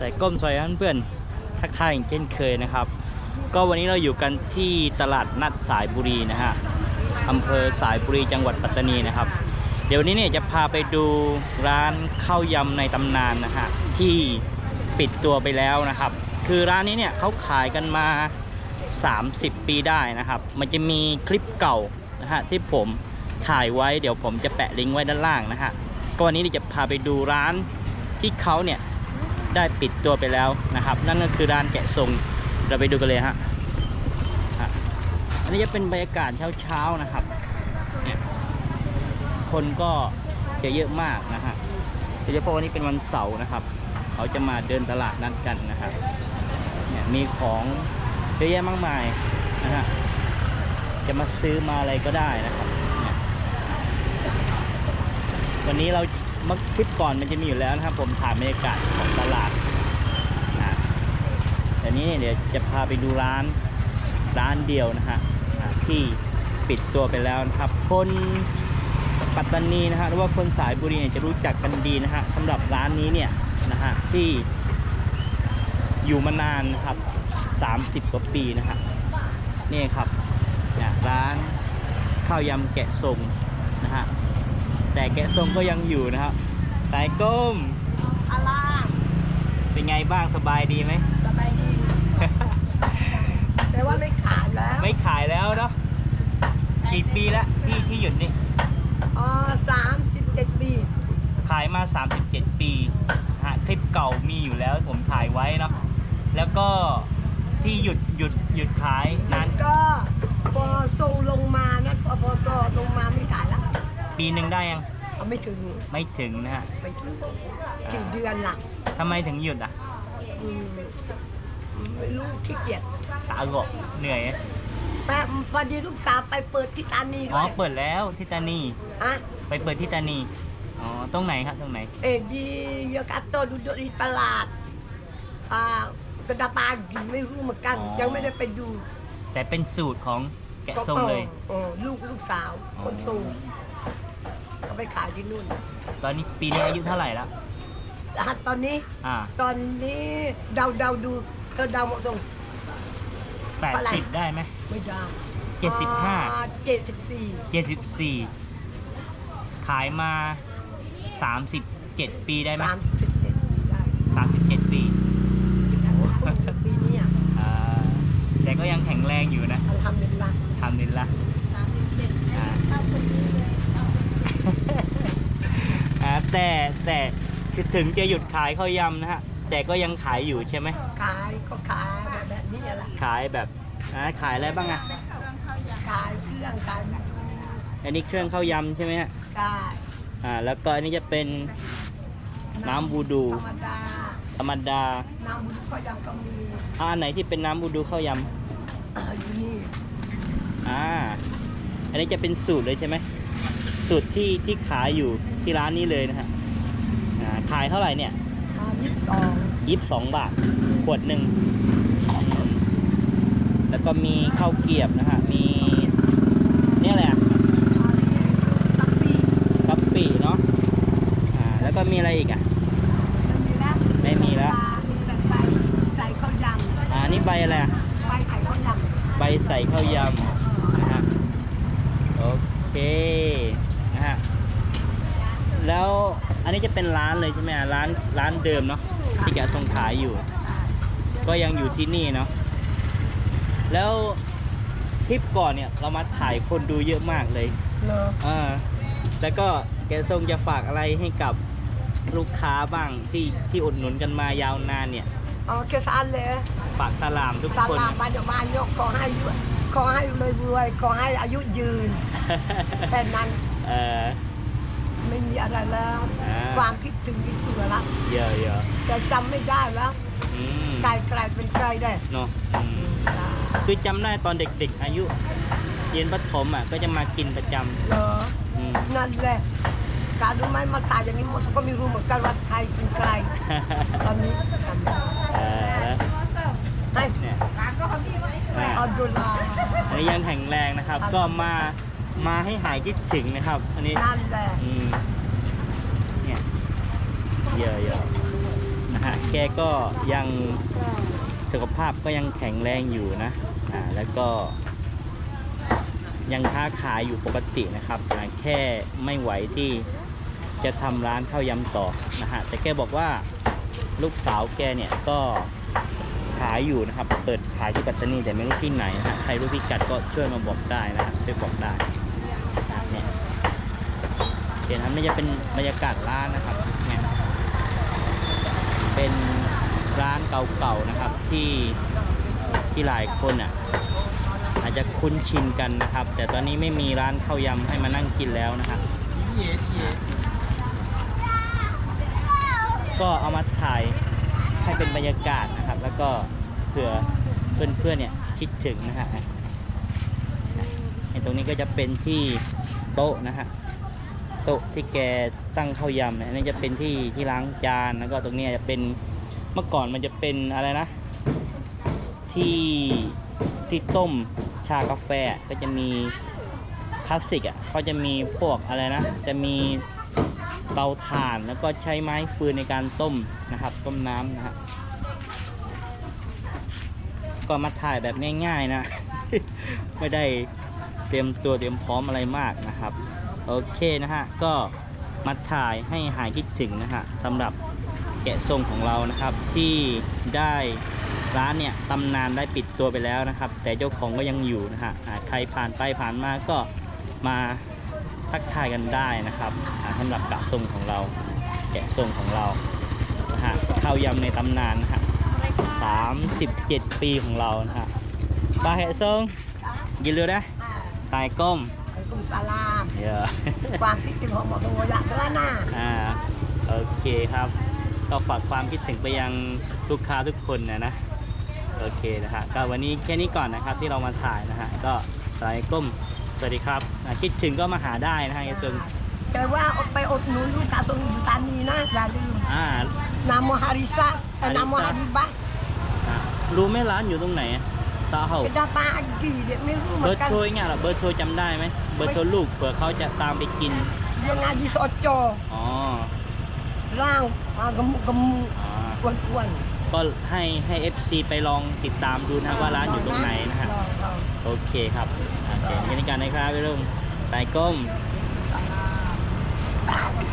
ใส่ก้มซอยเพื่อนๆทักทายอย่างเช่นเคยนะครับ ก็วันนี้เราอยู่กันที่ตลาดนัดสายบุรีนะฮะอำเภอสายบุรีจังหวัดปัตตานีนะครับ เดี๋ยววนนี้เนี่ยจะพาไปดูร้านข้าวยำในตำนานนะฮะที่ปิดตัวไปแล้วนะครับ คือร้านนี้เนี่ยเขาขายกันมา 30 ปีได้นะครับ มันจะมีคลิปเก่านะฮะที่ผมถ่ายไว้เดี๋ยวผมจะแปะลิงก์ไว้ด้านล่างนะฮะก็วันนี้จะพาไปดูร้านที่เขาเนี่ย ได้ปิดตัวไปแล้วนะครับ นั่นก็คือร้านแกะทรงเราไปดูกันเลยฮะอันนี้จะเป็นบรรยากาศเช้าๆนะครับเนี่ยคนก็จะเยอะมากนะฮะโดยเฉพาะวันนี้เป็นวันเสาร์นะครับ เขาจะมาเดินตลาดนัดกันนะครับเนี่ยมีของเยอะแยะมากมายนะฮะจะมาซื้อมาอะไรก็ได้นะครับวันนี้เรา เมื่อคลิปก่อนมันจะมีอยู่แล้วนะครับ ผมถ่ายบรรยากาศของตลาดนะแต่นี้เนี่เดี๋ยวจะพาไปดูร้านร้านเดียวนะฮะที่ปิดตัวไปแล้วนะครับ คนปัตตานีนะฮะหรือว่าคนสายบุรีเนี่ยจะรู้จักกันดีนะฮะสำหรับร้านนี้เนี่ยนะฮะที่อยู่มานานนะครับ 30 กว่าปีนะฮะนี่ครับร้านข้าวยำแกะทรงนะฮะ แต่แกะทรงก็ยังอยู่นะครับสายก้มอะไรเป็นไงบ้างสบายดีไหมสบายดี แต่ว่าไม่ขายแล้วไม่ขายแล้วเนาะกี่ปีแล้วที่ที่หยุดนี่อ๋อสามสิบเจ็ดปีขายมา 37 ปีนะฮะคลิปเก่ามีอยู่แล้วผมถ่ายไว้เนาะแล้วก็ที่หยุดหยุดหยุดขายนานก็พอส่งลงมานะพอพอสอลงมาไม่ขายแล้ว ปีหนึ่งได้ยังเอาไม่ถึงไม่ถึงนะฮะไม่ถึงกี่เดือนละทำไมถึงหยุดอะอืมไม่รู้ขี้เกียจตาหกเหนื่อยอะแป๊บพอดีลูกสาวไปเปิดที่ตานีอ๋ด้อวยเปิดแล้วที่ตานีฮะไปเปิดที่ตานีอ๋อตรงไหนครับตรงไหนเอ็ดียกัตโตดูดูที่ตลาดอ่ากระดาปากี่ไม่รู้เหมือนกัน ยังไม่ได้ไปดูแต่เป็นสูตรของแกะทรงเลย ออลูกลูกสาวคนโตเขา ไปขายที่นู่นตอนนี้ปีนี้อายุเท่าไหร่แล้วอะตอนนี้ อ่าตอนนี้เดาเดาดูเธอเดาเหมาะสม แปดสิบได้ไหม ไม่ได้เจ็ดสิบห้า เจ็ดสิบสี่เจ็ดสิบสี่ขายมาสามสิบเจ็ดปีได้ไหมสามสิบเจ็ดได้สามสิบเจ็ดปีปีนี้อะอ่าแต่ก็ยังแข็งแรงอยู่นะอัลฮัมดุลิลละทำนินละ สามสิบเจ็ด อ่า เข้าคนนี้เลย อ่า แต่แต่คือถึงจะหยุดขายข้าวยำนะฮะ แต่ก็ยังขายอยู่ใช่ไหมขายก็ขายแบบนี้แหละขายแบบอ่าขายอะไรบ้างอะขายเครื่องขายอันนี้เครื่องข้าวยำใช่ไหมฮะขายอ่าแล้วก็อันนี้จะเป็นน้ำบูดูธรรมดาธรรมดาน้ำบุญก็ยังก็มีอ่าอันไหนที่เป็นน้ำบูดูข้าวยอยู่นี่ำอ่าอันนี้จะเป็นสูตรเลยใช่ไหม สูตรที่ที่ขายอยู่ที่ร้านนี้เลยนะฮะอ่าขายเท่าไหร่เนี่ยยี่สิบสองยี่สิบสองบาทขวดหนึ่งอืมแล้วก็มีข้าวเกรียบนะฮะมีเนี่ยแหละตักปีกะปิเนาะอ่าแล้วก็มีอะไรอีกอะมันมีแล้วไม่มีแล้วมีแต่ใบใส่ข้าวยำอ่านี่ใบอะไรอะใบไข่ข้าวยใบใส่ข้าวยำนะฮะโอเคนะฮะ แล้วอันนี้จะเป็นร้านเลยใช่ไหมอะร้านร้านเดิมเนาะที่แกทรงขายอยู่ ก็ยังอยู่ที่นี่เนาะแล้วคลิปก่อนเนี่ยเรามาถ่ายคนดูเยอะมากเลยำเหรออ่าแล้วก็แกทรงจะฝากอะไรให้กับลูกค้าบ้างที่ที่อุดหนุนกันมายาวนานเนี่ยอ๋อเคสอันเลยฝากสลามทุกตคนลาดนะบ้านเดี๋ยวบ้านยกขอให้อายุขอให้รวยรวยขอให้อายุยืนแค่นั้น เออ ไม่มีอะไรแล้ว อ่า ความคิดถึงที่สุดละเยอะเยอะแต่จำไม่ได้แล้วอืมไกลไกลเป็นไกลได้เนาะอืมคือจำได้ตอนเด็กๆ อายุเรียนประถมอะก็จะมากินประจเหรอำอืม นั่นแหละการรู้ไหมมาถ่ายอย่างนี้มสก็ไม่รู้เหมือนกันว่าใครเป็นใครตอนนี้จำได้เออแล้วให้เนี่ยอ่าเอาดอลลาร์อันนี้ยังแข็งแรงนะครับ ก็มา มาให้หายคิดถึงนะครับ อันนี้นั่นแหละอืมเนี่ยเยอะเยอะนะฮะแกก็ยังสุขภาพก็ยังแข็งแรงอยู่นะอ่าแล้วก็ ยังค้าขายอยู่ปกตินะครับอ่าแค่ไม่ไหวที่จะทำร้านข้าวยำต่อนะฮะแต่แกบอกว่าลูกสาวแกเนี่ยก็ขายอยู่นะครับ เปิดขายที่ปัตตานีแต่ไม่รู้ที่ไหนนะฮะใครรู้พิกัดก็ช่วยมาบอกได้นะฮะช่วยบอกได้อะเนี่ย เห็นครันจะเป็นบรรยากาศร้านนะครับเนี่ยเป็นร้านเก่าๆนะครับที่ที่หลายคนอะอาจจะคุ้นชินกันนะครับ แต่ตอนนี้ไม่มีร้านข้าวยำให้มานั่งกินแล้วนะครับก็เอามาถ่ายให้เป็นบรรยากาศนะครับ แล้วก็เผื่อเพื่อนๆเนี่ยคิดถึงนะฮะตรงนี้ก็จะเป็นที่โต๊ะนะฮะ โต๊ะที่แกตั้งข้าวยำนะอันนี้จะเป็นที่ที่ล้างจานแล้วก็ตรงนี้จะเป็นเมื่อก่อนมันจะเป็นอะไรนะ ที่ที่ต้มชากาแฟก็จะมีคลาสสิกอะก็จะมีพวกอะไรนะ จะมีเตาถ่านแล้วก็ใช้ไม้ฟืนในการต้มนะครับ ต้มน้ำนะฮะก็มาถ่ายแบบง่าย ๆ นะ ไม่ได้เตรียมตัวเตรียมพร้อมอะไรมากนะครับ โอเคนะฮะ ก็มาถ่ายให้หายคิดถึงนะฮะสำหรับแกะทรงของเรานะครับ ที่ได้ร้านเนี่ยตำนานได้ปิดตัวไปแล้วนะครับ แต่เจ้าของก็ยังอยู่นะฮะใครผ่านไปผ่านมาก็มาทักทายกันได้นะครับสำหรับกะทรงของเรา แกะทรงของเรานะฮะข้าวยำในตำนานนะฮะ37ปีของเรานะฮะปลาแหะทรงกินเร็วนะตายก้ม Waalaikumsalam. เยอะความคิดถึงของหมอตรงอยากแล้วนะอ่าโอเคครับ ก็ฝากความคิดถึงไปยังลูกค้าทุกคนนะนะโอเคนะฮะก็วันนี้แค่นี้ก่อนนะครับที่เรามาถ่ายนะฮะก็สายก้มสวัสดีครับอ่าคิดถึงก็มาหาได้นะฮะไอ้ส่วนแต่ว่าอดไปอดหนุนลูกตาตรงอยู่ตานีนะอย่าลืมอ่านาโมฮาริซะเอ่อนาโมฮาริบะอ่ารู้ไหมร้านอยู่ตรงไหนตา เห่าเป็นดาปากีเดี๋ยวไม่รู้เหเบมืออนร์กันโทรยังไงล่ะเบอร์โทรจำได้ไหมเบอร์โทรลูกเผื่อเขาจะตามไปกิน ยังไงดีสอจออ๋อร่างอ่ากระมุกกระมูอ๋ออ้วนก็ให้ให้ FC ไปลองติดตามดูนะว่าร้านอยู่ตรงไหนนะฮะลองลองโอเคครับโอเคบรรยากาศนะครับพี่ลุงไต่ก้มเ